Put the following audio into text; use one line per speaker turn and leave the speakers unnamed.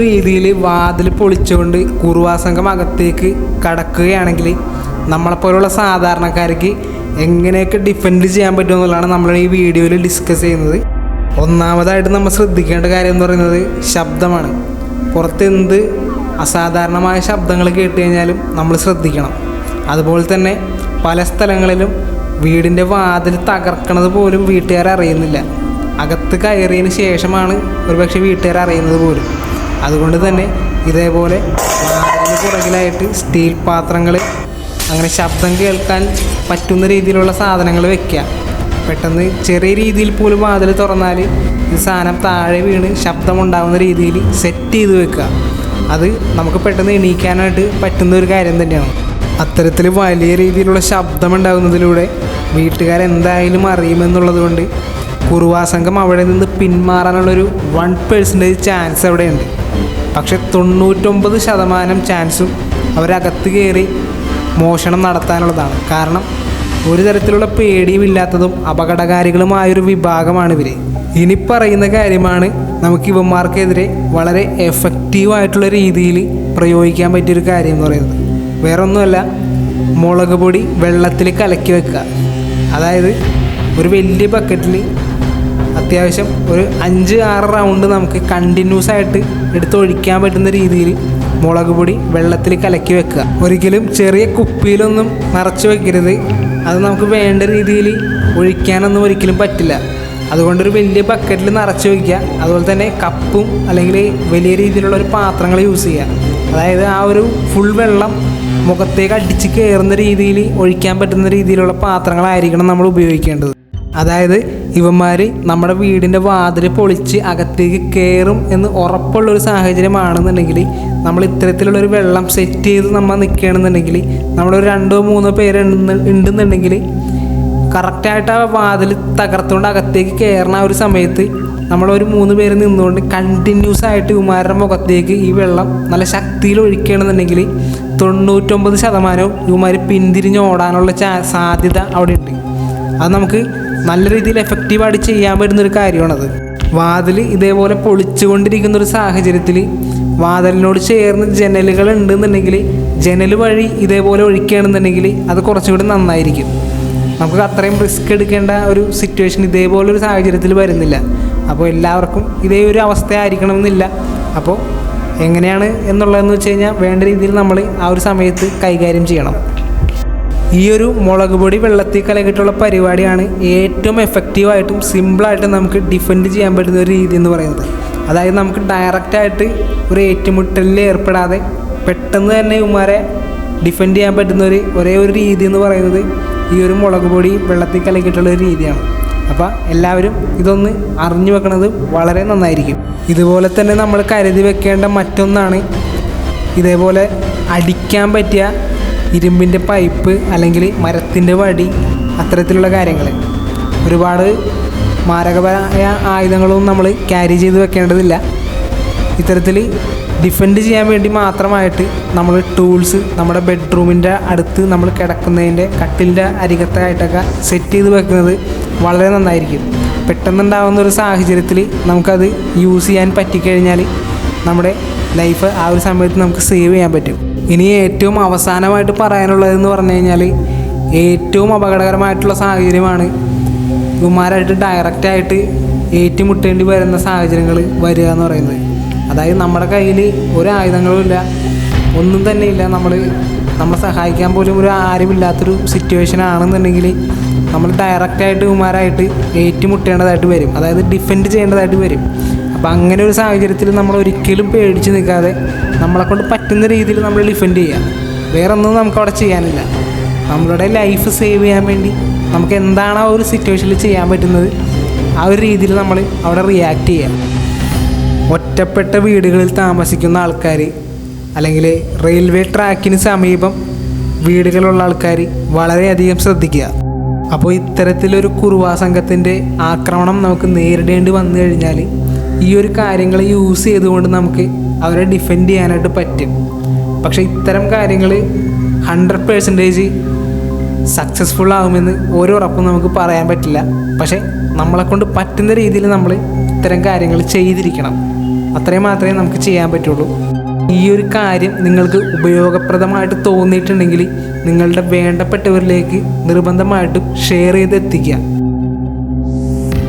രീതിയിൽ വാതിൽ പൊളിച്ചുകൊണ്ട് കുറുവാ സംഘം അകത്തേക്ക് കടക്കുകയാണെങ്കിൽ നമ്മളെപ്പോലുള്ള സാധാരണക്കാർക്ക് എങ്ങനെയൊക്കെ ഡിഫെൻഡ് ചെയ്യാൻ പറ്റുമെന്നുള്ളതാണ് നമ്മൾ ഈ വീഡിയോയിൽ ഡിസ്കസ് ചെയ്യുന്നത്. ഒന്നാമതായിട്ട് നമ്മൾ ശ്രദ്ധിക്കേണ്ട കാര്യം എന്ന് പറയുന്നത് ശബ്ദമാണ്. പുറത്ത് എന്ത് അസാധാരണമായ ശബ്ദങ്ങൾ കേട്ട് കഴിഞ്ഞാലും നമ്മൾ ശ്രദ്ധിക്കണം. അതുപോലെ തന്നെ പല സ്ഥലങ്ങളിലും വീടിന്റെ വാതിൽ തകർക്കണത് പോലും വീട്ടുകാർ അറിയുന്നില്ല അകത്ത് കയറിയതിന് ശേഷമാണ് ഒരുപക്ഷെ വീട്ടുകാർ അറിയുന്നത് പോലും. അതുകൊണ്ട് തന്നെ ഇതേപോലെ പുറകിലായിട്ട് സ്റ്റീൽ പാത്രങ്ങൾ അങ്ങനെ ശബ്ദം കേൾക്കാൻ പറ്റുന്ന രീതിയിലുള്ള സാധനങ്ങൾ വെക്കുക. പെട്ടെന്ന് ചെറിയ രീതിയിൽ പോലും വാതിൽ തുറന്നാൽ ഈ സാധനം താഴെ വീണ് ശബ്ദമുണ്ടാകുന്ന രീതിയിൽ സെറ്റ് ചെയ്ത് വെക്കുക. അത് നമുക്ക് പെട്ടെന്ന് എണീക്കാനായിട്ട് പറ്റുന്ന ഒരു കാര്യം തന്നെയാണ്. അത്തരത്തിൽ വലിയ രീതിയിലുള്ള ശബ്ദമുണ്ടാകുന്നതിലൂടെ വീട്ടുകാരെന്തായാലും അറിയുമെന്നുള്ളത് കൊണ്ട് കുറുവാസംഘം അവിടെ നിന്ന് പിന്മാറാനുള്ളൊരു വൺ പേഴ്സന്റേജ് ചാൻസ് അവിടെയുണ്ട്. പക്ഷെ തൊണ്ണൂറ്റൊമ്പത് ശതമാനം ചാൻസും അവരകത്ത് കയറി മോഷണം നടത്താനുള്ളതാണ്. കാരണം ഒരു തരത്തിലുള്ള പേടിയും ഇല്ലാത്തതും അപകടകാരികളുമായൊരു വിഭാഗമാണ് ഇവർ ഇനി പറയുന്ന കാര്യമാണ് നമുക്ക് ഇവന്മാർക്കെതിരെ വളരെ എഫക്റ്റീവായിട്ടുള്ള രീതിയിൽ പ്രയോഗിക്കാൻ പറ്റിയൊരു കാര്യം എന്ന് പറയുന്നത്. വേറൊന്നുമല്ല മുളക് പൊടി വെള്ളത്തിൽ കലക്കി വെക്കുക. അതായത് ഒരു വലിയ ബക്കറ്റിൽ അത്യാവശ്യം ഒരു അഞ്ച് ആറ് റൗണ്ട് നമുക്ക് കണ്ടിന്യൂസ് ആയിട്ട് എടുത്തൊഴിക്കാൻ പറ്റുന്ന രീതിയിൽ മുളക് പൊടി വെള്ളത്തിൽ കലക്കി വെക്കുക. ഒരിക്കലും ചെറിയ കുപ്പിയിലൊന്നും നിറച്ച് വെക്കരുത്. അത് നമുക്ക് വേണ്ട രീതിയിൽ ഒഴിക്കാനൊന്നും ഒരിക്കലും പറ്റില്ല. അതുകൊണ്ടൊരു വലിയ ബക്കറ്റിൽ നിറച്ച് വയ്ക്കുക അതുപോലെ തന്നെ കപ്പും അല്ലെങ്കിൽ വലിയ രീതിയിലുള്ള ഒരു പാത്രങ്ങൾ യൂസ് ചെയ്യുക. അതായത് ആ ഒരു ഫുൾ വെള്ളം മുഖത്തേക്ക് അടിച്ച് കയറുന്ന രീതിയിൽ ഒഴിക്കാൻ പറ്റുന്ന രീതിയിലുള്ള പാത്രങ്ങളായിരിക്കണം നമ്മൾ ഉപയോഗിക്കേണ്ടത്. അതായത് ഇവന്മാർ നമ്മുടെ വീടിന്റെ വാതിൽ പൊളിച്ച് അകത്തേക്ക് കയറും എന്ന് ഉറപ്പുള്ളൊരു സാഹചര്യമാണെന്നുണ്ടെങ്കിൽ നമ്മൾ ഇത്തരത്തിലുള്ളൊരു വെള്ളം സെറ്റ് ചെയ്ത് നമ്മൾ നിൽക്കുകയാണെന്നുണ്ടെങ്കിൽ നമ്മളൊരു രണ്ടോ മൂന്നോ പേര് ഉണ്ടെന്നുണ്ടെങ്കിൽ കറക്റ്റായിട്ട് ആ വാതിൽ തകർത്തുകൊണ്ട് അകത്തേക്ക് കയറുന്ന ആ ഒരു സമയത്ത് നമ്മളൊരു മൂന്ന് പേര് നിന്നുകൊണ്ട് കണ്ടിന്യൂസ് ആയിട്ട് ഇവന്മാരുടെ മുഖത്തേക്ക് ഈ വെള്ളം നല്ല ശക്തിയിൽ ഒഴിക്കുകയാണെന്നുണ്ടെങ്കിൽ തൊണ്ണൂറ്റൊമ്പത് ശതമാനവും ഇവന്മാർ പിന്തിരിഞ്ഞ് ഓടാനുള്ള സാധ്യത അവിടെ ഉണ്ട് അത് നമുക്ക് നല്ല രീതിയിൽ എഫക്റ്റീവായിട്ട് ചെയ്യാൻ പറ്റുന്ന ഒരു കാര്യമാണത്. വാതിൽ ഇതേപോലെ പൊളിച്ചുകൊണ്ടിരിക്കുന്ന ഒരു സാഹചര്യത്തിൽ വാതിലിനോട് ചേർന്ന് ജനലുകൾ ഉണ്ടെന്നുണ്ടെങ്കിൽ ജനൽ വഴി ഇതേപോലെ ഒഴിക്കുകയാണെന്നുണ്ടെങ്കിൽ അത് കുറച്ചുകൂടി നന്നായിരിക്കും. നമുക്ക് അത്രയും റിസ്ക് എടുക്കേണ്ട ഒരു സിറ്റുവേഷൻ ഇതേപോലെ ഒരു സാഹചര്യത്തിൽ വരുന്നില്ല. അപ്പോൾ എല്ലാവർക്കും ഇതേ ഒരു അവസ്ഥ ആയിരിക്കണമെന്നില്ല അപ്പോൾ എങ്ങനെയാണ് എന്നുള്ളതെന്ന് വെച്ച് കഴിഞ്ഞാൽ വേണ്ട രീതിയിൽ നമ്മൾ ആ ഒരു സമയത്ത് കൈകാര്യം ചെയ്യണം. ഈ ഒരു മുളക് പൊടി വെള്ളത്തിൽ കലക്കിയിട്ടുള്ള പരിപാടിയാണ് ഏറ്റവും എഫക്റ്റീവായിട്ടും സിമ്പിളായിട്ടും നമുക്ക് ഡിഫെൻഡ് ചെയ്യാൻ പറ്റുന്ന ഒരു രീതി എന്ന് പറയുന്നത്. അതായത് നമുക്ക് ഡയറക്റ്റായിട്ട് ഒരു ഏറ്റുമുട്ടലിൽ ഏർപ്പെടാതെ പെട്ടെന്ന് തന്നെ ഇവന്മാരെ ഡിഫെൻഡ് ചെയ്യാൻ പറ്റുന്ന ഒരു ഒരേ ഒരു രീതി എന്ന് പറയുന്നത് ഈ ഒരു മുളക് പൊടി വെള്ളത്തിൽ കലക്കിയിട്ടുള്ള ഒരു രീതിയാണ്. അപ്പോൾ എല്ലാവരും ഇതൊന്ന് അറിഞ്ഞു വെക്കുന്നത് വളരെ നന്നായിരിക്കും. ഇതുപോലെ തന്നെ നമ്മൾ കരുതി വെക്കേണ്ട മറ്റൊന്നാണ് ഇതേപോലെ അടിക്കാൻ പറ്റിയ ഇരുമ്പിന്റെ പൈപ്പ് അല്ലെങ്കിൽ മരത്തിന്റെ വടി അത്തരത്തിലുള്ള കാര്യങ്ങൾ. ഒരുപാട് മാരകപരമായ ആയുധങ്ങളൊന്നും നമ്മൾ ക്യാരി ചെയ്ത് വെക്കേണ്ടതില്ല. ഇത്തരത്തിൽ ഡിഫെൻഡ് ചെയ്യാൻ വേണ്ടി മാത്രമായിട്ട് നമ്മൾ ടൂൾസ് നമ്മുടെ ബെഡ്റൂമിന്റെ അടുത്ത് നമ്മൾ കിടക്കുന്നതിന്റെ കട്ടിലിന്റെ അരികത്തായിട്ടൊക്കെ സെറ്റ് ചെയ്ത് വെക്കുന്നത് വളരെ നന്നായിരിക്കും. പെട്ടെന്നുണ്ടാകുന്ന ഒരു സാഹചര്യത്തിൽ നമുക്കത് യൂസ് ചെയ്യാൻ പറ്റിക്കഴിഞ്ഞാൽ നമ്മുടെ ലൈഫ് ആ ഒരു സമയത്ത് നമുക്ക് സേവ് ചെയ്യാൻ പറ്റും. ഇനി ഏറ്റവും അവസാനമായിട്ട് പറയാനുള്ളതെന്ന് പറഞ്ഞു കഴിഞ്ഞാൽ ഏറ്റവും അപകടകരമായിട്ടുള്ള സാഹചര്യമാണ് ഇവന്മാരായിട്ട് ഡയറക്റ്റായിട്ട് ഏറ്റുമുട്ടേണ്ടി വരുന്ന സാഹചര്യങ്ങൾ വരിക എന്ന് പറയുന്നത്. അതായത് നമ്മുടെ കയ്യിൽ ഒരു ആയുധങ്ങളും ഇല്ല ഒന്നും തന്നെ ഇല്ല. നമ്മൾ നമ്മളെ സഹായിക്കാൻ പോലും ഒരു ആരുമില്ലാത്തൊരു സിറ്റുവേഷൻ ആണെന്നുണ്ടെങ്കിൽ നമ്മൾ ഡയറക്റ്റായിട്ട് ഇവന്മാരായിട്ട് ഏറ്റുമുട്ടേണ്ടതായിട്ട് വരും. അതായത് ഡിഫെൻഡ് ചെയ്യേണ്ടതായിട്ട് വരും. അപ്പം അങ്ങനെ ഒരു സാഹചര്യത്തിൽ നമ്മൾ ഒരിക്കലും പേടിച്ച് നിൽക്കാതെ നമ്മളെ കൊണ്ട് പറ്റുന്ന രീതിയിൽ നമ്മൾ ഡിഫെൻഡ് ചെയ്യുക വേറെ ഒന്നും നമുക്ക് അവിടെ ചെയ്യാനില്ല. നമ്മളുടെ ലൈഫ് സേവ് ചെയ്യാൻ വേണ്ടി നമുക്ക് എന്താണ് ആ ഒരു സിറ്റുവേഷനിൽ ചെയ്യാൻ പറ്റുന്നത്? ആ ഒരു രീതിയിൽ നമ്മൾ അവിടെ റിയാക്ട് ചെയ്യാം. ഒറ്റപ്പെട്ട വീടുകളിൽ താമസിക്കുന്ന ആൾക്കാർ അല്ലെങ്കിൽ റെയിൽവേ ട്രാക്കിന് സമീപം വീടുകളുള്ള ആൾക്കാർ വളരെയധികം ശ്രദ്ധിക്കുക. അപ്പോൾ ഇത്തരത്തിലൊരു കുറുവാ സംഘത്തിന്റെ ആക്രമണം നമുക്ക് നേരിടേണ്ടി വന്നു കഴിഞ്ഞാൽ ഈ ഒരു കാര്യങ്ങൾ യൂസ് ചെയ്തുകൊണ്ട് നമുക്ക് അവരെ ഡിഫെൻഡ് ചെയ്യാനായിട്ട് പറ്റും. പക്ഷേ ഇത്തരം കാര്യങ്ങൾ ഹൺഡ്രഡ് പേഴ്സന്റേജ് സക്സസ്ഫുൾ ആകുമെന്ന് ഓരോ ഉറപ്പും നമുക്ക് പറയാൻ പറ്റില്ല. പക്ഷേ നമ്മളെക്കൊണ്ട് പറ്റുന്ന രീതിയിൽ നമ്മൾ ഇത്തരം കാര്യങ്ങൾ ചെയ്തിരിക്കണം. അത്രയും മാത്രമേ നമുക്ക് ചെയ്യാൻ പറ്റുള്ളൂ. ഈ ഒരു കാര്യം നിങ്ങൾക്ക് ഉപയോഗപ്രദമായിട്ട് തോന്നിയിട്ടുണ്ടെങ്കിൽ നിങ്ങളുടെ വേണ്ടപ്പെട്ടവരിലേക്ക് നിർബന്ധമായിട്ടും ഷെയർ ചെയ്ത് എത്തിക്കുക